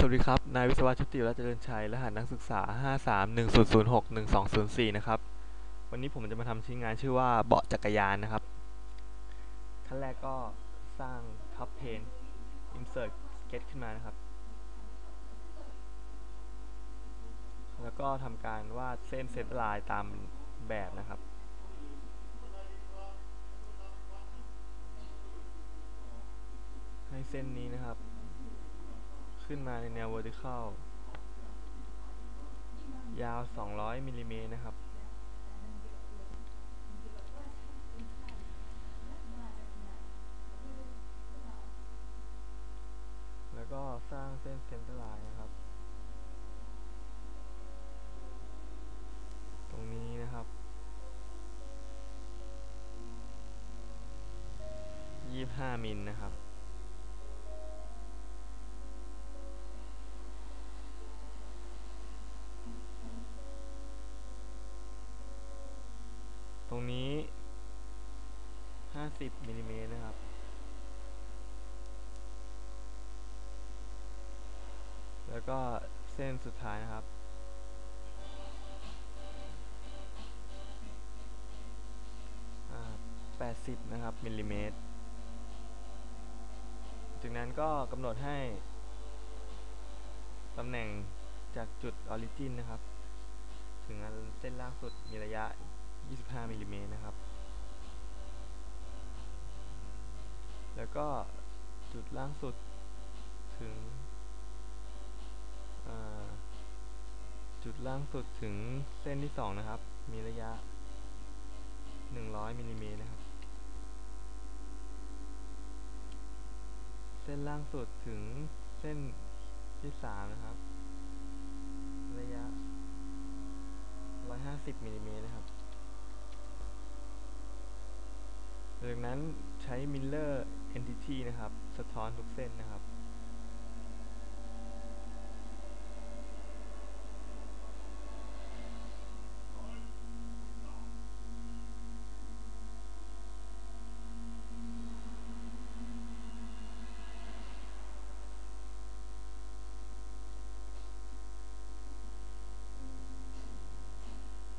สวัสดีครับ นายวิศวะชุติรัตเจริญชัย รหัสนักศึกษา 5310061204 นะครับ วันนี้ผมจะมาทำชิ้นงานชื่อว่าเบาะจักรยานนะครับ ขั้นแรกก็สร้างท็อปเพน insert sketch ขึ้นมานะครับ แล้วก็ทำการวาดเส้นเซตไลน์ตามแบบนะครับให้เส้นนี้นะครับ ขึ้นมาในแนว vertical ยาว 200มิลลิเมตรนะครับ แล้วก็สร้างเส้นเซนเตอร์ไลน์นะครับ ตรงนี้นะครับ25มิลนะครับ ตรงนี้ 50มิลลิเมตรนะครับ แล้วก็เส้นสุดท้ายนะครับอ่า80 นะครับมิลลิเมตร จากนั้นก็กำหนดให้ตำแหน่งจากจุดออริจินนะครับ ถึงเส้นล่างสุดมีระยะ 25มิลลิเมตรนะครับ แล้วก็จุดล่างสุดถึงจุดล่างสุดถึงเส้นที่ 2 นะครับ มีระยะ 100มิลลิเมตรนะครับ เส้นล่างสุดถึงเส้นที่ 3 นะครับ ระยะ 150มิลลิเมตรนะครับจากนั้นใช้ Miller Entity นะครับ สะท้อนทุกเส้นนะครับ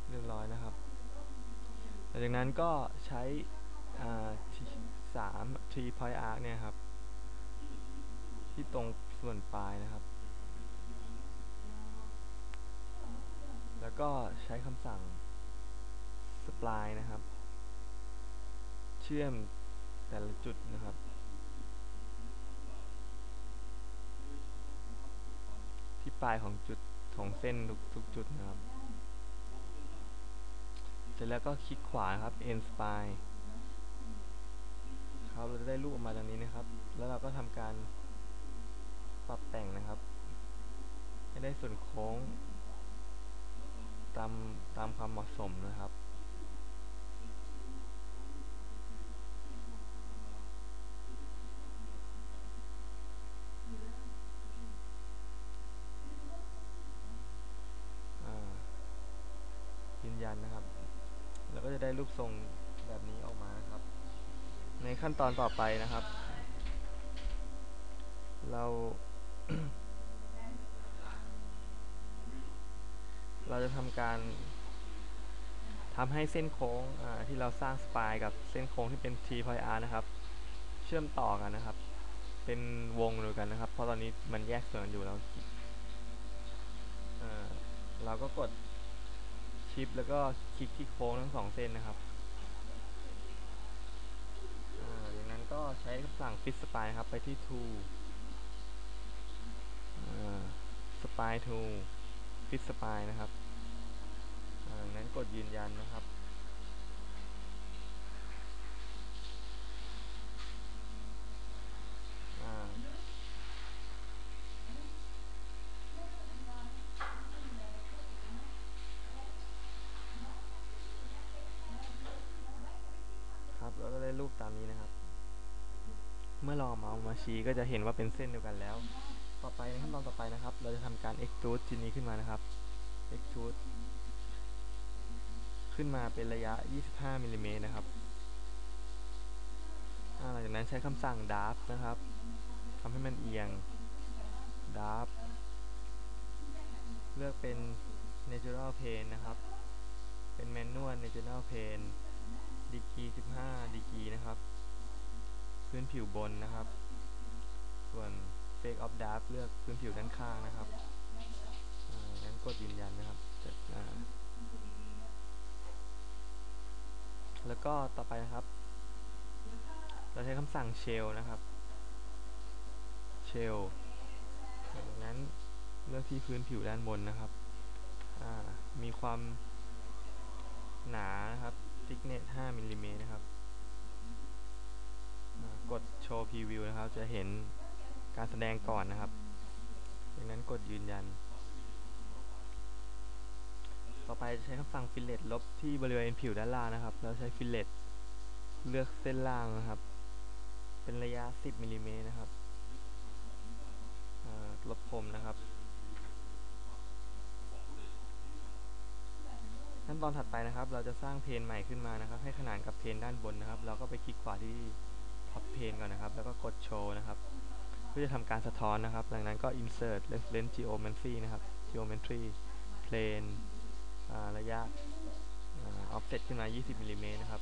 เรียบร้อยนะครับ หลังจากนั้นก็ใช้อ่า สาม tree point arc เนี่ยครับ ที่ตรงส่วนปลายนะครับ แล้วก็ใช้คำสั่ง spline นะครับ เชื่อมแต่ละจุดนะครับ ที่ปลายของจุดของเส้นทุกทุกจุดนะครับ เสร็จแล้วก็คลิกขวาครับ end spline ครับ เราจะได้รูปออกมาดังนี้นะครับ แล้วเราก็ทำการปรับแต่งนะครับ ให้ได้ส่วนโค้ง ตามตามความเหมาะสมนะครับยืนยันนะครับ แล้วก็จะได้รูปทรงแบบนี้ออกมานะครับ ในขั้นตอนต่อไปนะครับ เรา เราจะทำการทำให้เส้นโค้งที่เราสร้างสปายกับเส้นโค้งที่เป็น T point R นะครับ เชื่อมต่อกันนะครับ เป็นวงเดียวกันนะครับ เพราะตอนนี้มันแยกส่วนอยู่เราอ่าเราก็กดชิปแล้วก็คลิกที่โค้งทั้งสองเส้นนะครับอ่าอย่างนั้น ก็ใช้คำสั่ง fit spline ครับ ไปที่ tool อ่า spline tool fit spine นะครับงั้นกดยืนยันนะครับ อ่า ครับแล้วก็ได้รูปตามนี้นะครับ เมื่อลองเอาเมาส์มาชี้ก็จะเห็นว่าเป็นเส้นเดียวกันแล้ว ต่อไปในขั้นตอนต่อไปนะครับ เราจะทำการ extrude ชิ้นนี้ขึ้นมานะครับ extrude ขึ้นมาเป็นระยะ 25มิลลิเมตรนะครับหลังจากนั้นใช้คำสั่ง draft นะครับทำให้มันเอียง draft เลือกเป็น natural plane นะครับ เป็น manual natural plane ดีกี15ดีกีนะครับ พื้นผิวบนนะครับ ส่วน fake of draft เลือกพื้นผิวด้านข้างนะครับงั้นกดยืนยันนะครับเสร็จอ่าแล้วก็ต่อไปนะครับ เราใช้คำสั่ง shell นะครับ shell จากนั้นเลือกที่พื้นผิวด้านบนนะครับ มีความหนานะครับ thickness 5มิลลิเมตรนะครับ กดโชว์ preview นะครับ จะเห็นการแสดงก่อนนะครับจากนั้นกดยืนยัน ต่อไปจะใช้คำสั่ง fillet ลบที่บริเวณผิวด้านล่างนะครับ แล้วใช้ fillet เลือกเส้นล่างนะครับ เป็นระยะ 10มิลลิเมตรนะครับลบคมนะครับ ขั้นตอนถัดไปนะครับ เราจะสร้างเพนใหม่ขึ้นมานะครับ ให้ขนานกับเพนด้านบนนะครับ เราก็ไปคลิกขวาที่ ท็อปเพนก่อนนะครับ แล้วก็กดโชว์นะครับ เพื่อจะทำการสะท้อนนะครับ ดังนั้นก็ insert reference geometry นะครับ geometry plane ระยะ offset ขึ้นมา 20มิลลิเมตรนะครับ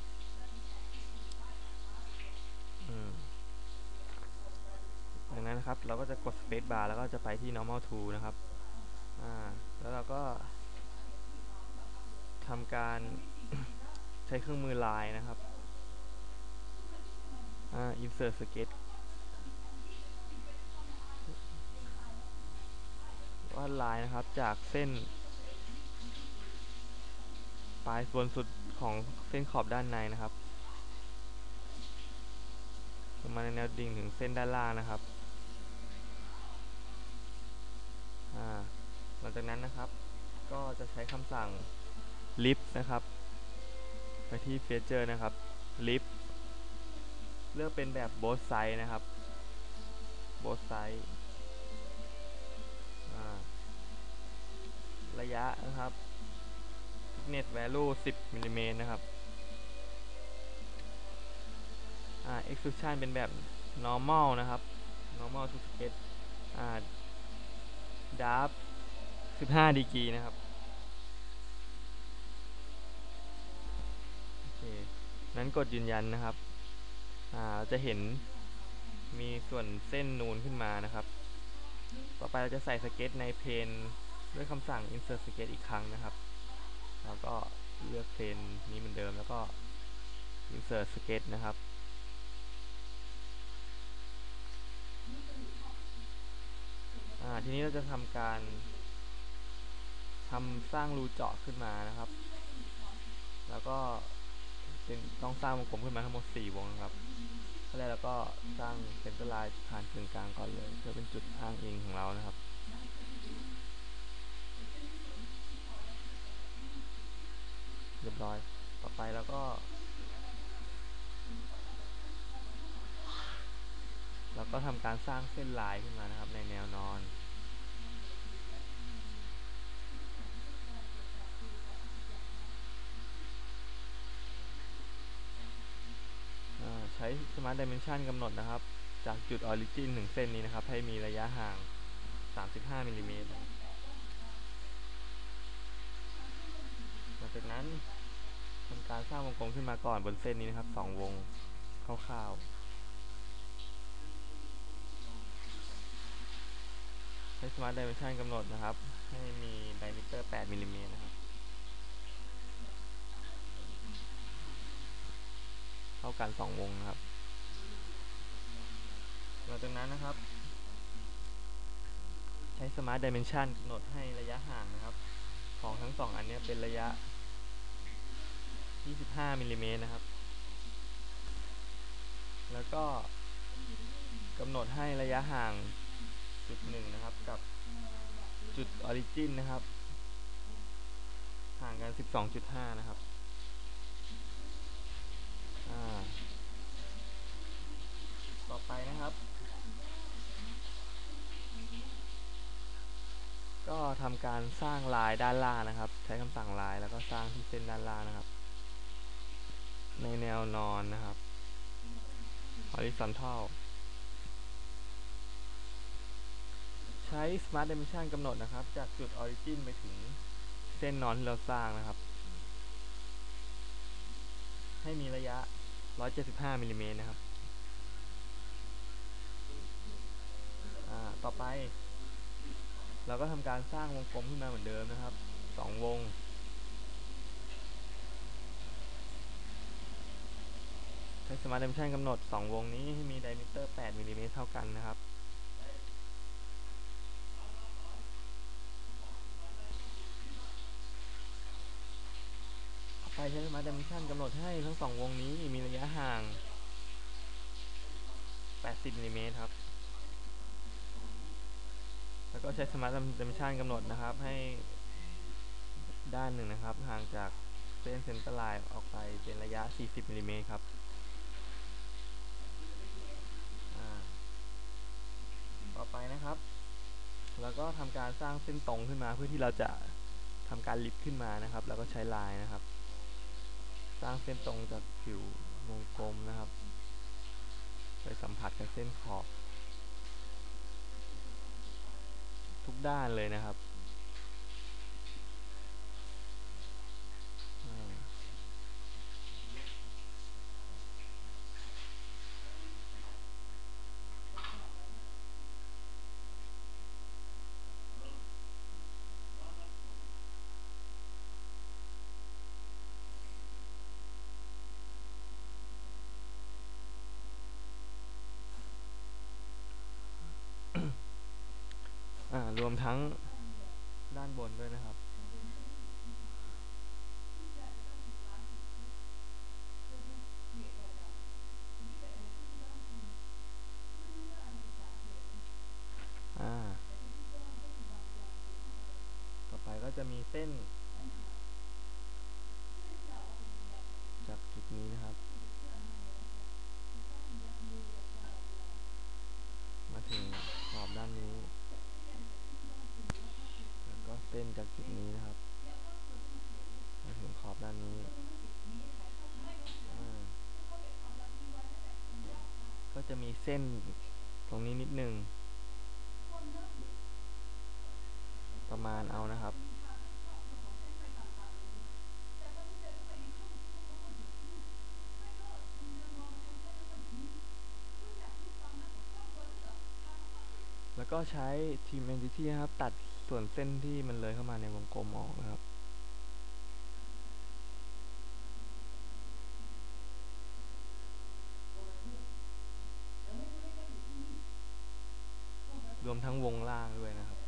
ดังนั้นนะครับ เราก็จะกด space bar แล้วก็จะไปที่ normal tool นะครับ แล้วเราก็ทำการใช้เครื่องมือลายนะครับ อ่า insert sketch วาดลายนะครับจากเส้น ปลายส่วนสุดของเส้นขอบด้านในนะครับลงมาในแนวดิ่งถึงเส้นด้านล่างนะครับอ่าหลังจากนั้นนะครับ ก็จะใช้คำสั่ง lift นะครับ ไปที่ feature นะครับ lift เลือกเป็นแบบ both side นะครับ both side อ่าระยะนะครับ thickness value 10มิลลิเมตรนะครับ อ่า extrusion เป็นแบบ normal นะครับ normal to sketch อ่า draft 15ดีกรีนะครับ โอเค นั้นกดยืนยันนะครับ อ่าเราจะเห็นมีส่วนเส้นนูนขึ้นมานะครับ ต่อไปเราจะใส่สเก็ตในเพนด้วยคำสั่ง insert sketch อีกครั้งนะครับ แล้วก็เลือกเพนนี้เหมือนเดิมแล้วก็ insert sketch นะครับทีนี้เราจะทำการทำสร้างรูเจาะขึ้นมานะครับ แล้วก็ เป็นต้องสร้างวงกลมขึ้นมาทั้งหมด4วงนะครับขั้นแรกเราก็สร้างเซนเตอร์ไลน์ผ่านกึ่งกลางก่อนเลย เพื่อเป็นจุดอ้างอิงของเรานะครับเรียบร้อย ต่อไปแล้วก็แล้วก็ทำการสร้างเส้นลายขึ้นมานะครับ ในแนวนอน อ่าใช้ Smart Dimension กำหนดนะครับ จากจุด Origin ถึงเส้นนี้นะครับ ให้มีระยะห่าง 35มิลลิเมตรหลังจากนั้นทำการสร้างวงกลมขึ้นมาก่อนบนเส้นนี้นะครับ 2 วงคร่าวๆ ใช้ Smart Dimension กำหนดนะครับ ให้มี diameter 8มิลลิเมตรนะครับเท่ากัน 2 วงนะครับ หลังจากนั้นนะครับ ใช้ Smart Dimension กำหนดให้ระยะห่างนะครับ ของทั้ง2อันนี้เป็นระยะ 25มิลลิเมตรนะครับ แล้วก็กำหนดให้ระยะห่างจุดหนึ่งนะครับกับจุด Origin นนะครับ ห่างกัน 12.5 นะครับต่อไปนะครับ ก็ทำการสร้างลายด้านล่างนะครับ ใช้คำสั่งลายแล้วก็สร้างที่เส้นด้านล่างนะครับ ในแนวนอนนะครับ horizontal ใช้ Smart Dimension กำหนดนะครับ จากจุด Origin ไปถึงเส้นนอนที่เราสร้างนะครับ ให้มีระยะ 175มิลลิเมตรนะครับ ต่อไป เราก็ทำการสร้างวงกลมขึ้นมาเหมือนเดิมนะครับสองวง ใช้ Smart Dimension กำหนด 2 วงนี้ให้มี diameter 8มิลลิเมตรเท่ากันนะครับ ต่อไปใช้ Smart Dimension กำหนดให้ทั้งสองวงนี้มีระยะห่าง 80มิลลิเมตรครับ ก็ใช้ Smart Dimension กำหนดนะครับ ให้ด้านหนึ่งนะครับ ห่างจากเส้นเซนเตอร์ไลน์ออกไปเป็นระยะ 40มิลลิเมตรครับต่อไปนะครับ แล้วก็ทำการสร้างเส้นตรงขึ้นมาเพื่อที่เราจะทำการลิฟต์ขึ้นมานะครับ แล้วก็ใช้ลายนะครับ สร้างเส้นตรงจากผิววงกลมนะครับ ไปสัมผัสกับเส้นขอบ ทุกด้านเลยนะครับอ่า อ่า รวมทั้งด้านบนด้วยนะครับอ่าต่อไปก็จะมีเส้น จากจุดนี้นะครับ มาถึงขอบด้านนี้ แล้วก็เส้นจากจุดนี้นะครับ มาถึงขอบด้านนี้อ่าก็ จะมีเส้นตรงนี้นิดหนึ่งประมาณเอานะครับ แล้วก็ใช้ Team Entity นะครับ ตัดส่วนเส้นที่มันเลยเข้ามาในวงกลมออกนะครับ รวมทั้งวงล่างด้วยนะครับ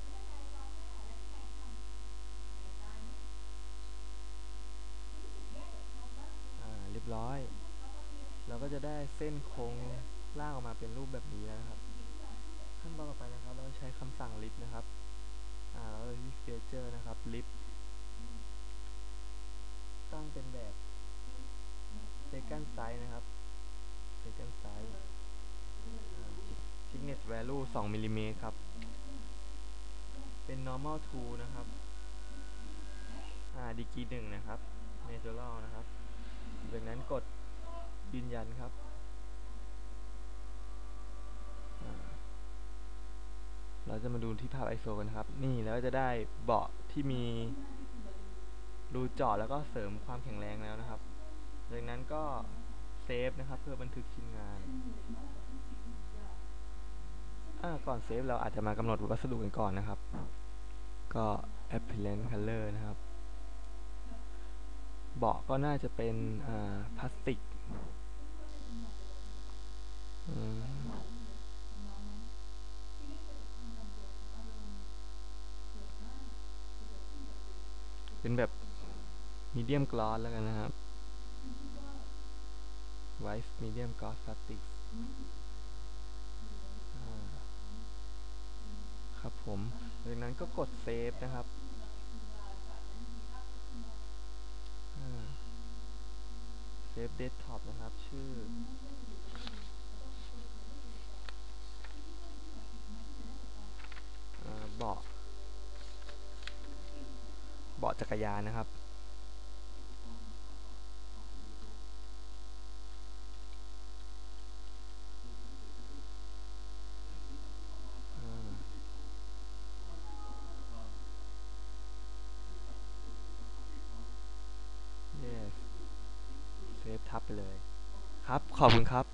อ่า เรียบร้อย เราก็จะได้เส้นโค้งล่างออกมาเป็นรูปแบบนี้แล้วนะครับ ขั้นตอนต่อไปนะครับ เราใช้คำสั่ง lift นะครับ อ่าเราจะที่ feature นะครับ lift ตั้งเป็นแบบ second size นะครับ second size อ่า thickness value 2มิลลิเมตรครับ เป็น normal to นะครับ อ่า degree 1นะครับ natural นะครับ จากนั้นกดยืนยันครับ เราจะมาดูที่ภาพ ISO กันครับ นี่แล้วก็จะได้เบาะที่มีรูเจาะแล้วก็เสริมความแข็งแรงแล้วนะครับ จากนั้นก็เซฟนะครับเพื่อบันทึกชิ้นงาน ก่อนเซฟเราอาจจะมากำหนดวัสดุกันก่อนนะครับ ก็ apparent color นะครับ เบาะก็น่าจะเป็นพลาสติกเป็นแบบมีเดียมกลอสแล้วกันนะครับ white medium gloss plastic อ่า ครับผมจากนั้นก็กดเซฟนะครับเซฟเดสก์ท็อปนะครับ ชื่อ เบาะ เบาะจักรยานนะครับ อ่า ทับไปเลย ครับ ขอบคุณครับ